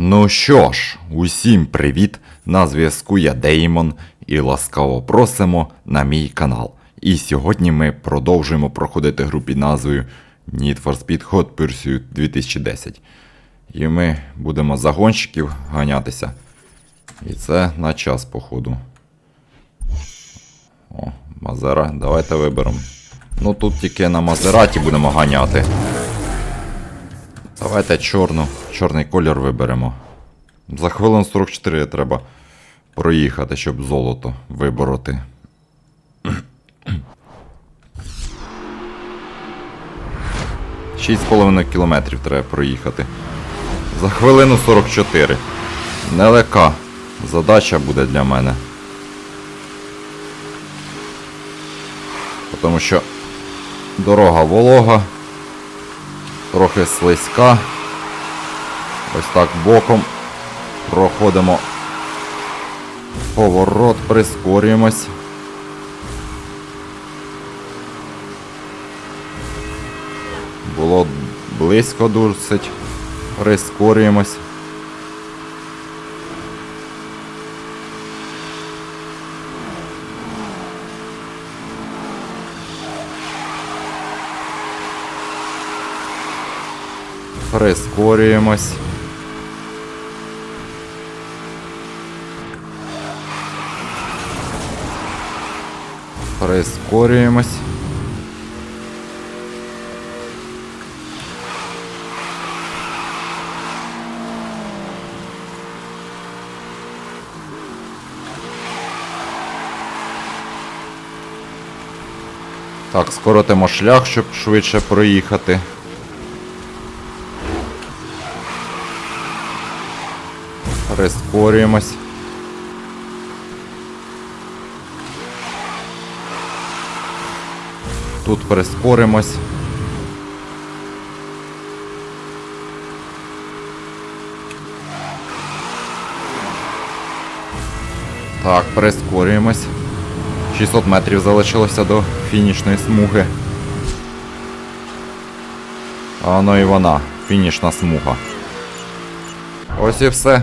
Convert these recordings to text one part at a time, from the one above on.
Ну що ж, усім привіт! На зв'язку я Деймон і ласкаво просимо на мій канал. І сьогодні ми продовжуємо проходити гру під назвою Need for Speed Hot Pursuit 2010. І ми будемо за гонщиків ганятися. І це на час, походу. О, Мазера, давайте виберемо. Ну тут тільки на Мазераті будемо ганяти. Давайте чорну, чорний колір виберемо. За хвилин 44 треба проїхати, щоб золото вибороти. Шість з половиною кілометрів треба проїхати. За хвилину 44. Нелегка задача буде для мене. Тому що дорога волога, трохи слизька. Ось так боком проходимо поворот, прискорюємось. Було близько досить. Прискорюємось. Прискорюємось. Прискорюємось. Так, скоротимо шлях, щоб швидше проїхати. Прискорюємось. Тут прискоримось. Так, прискорюємось. 600 метрів залишилося до фінішної смуги. А воно і вона, фінішна смуга. Ось і все.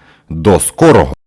До скорого!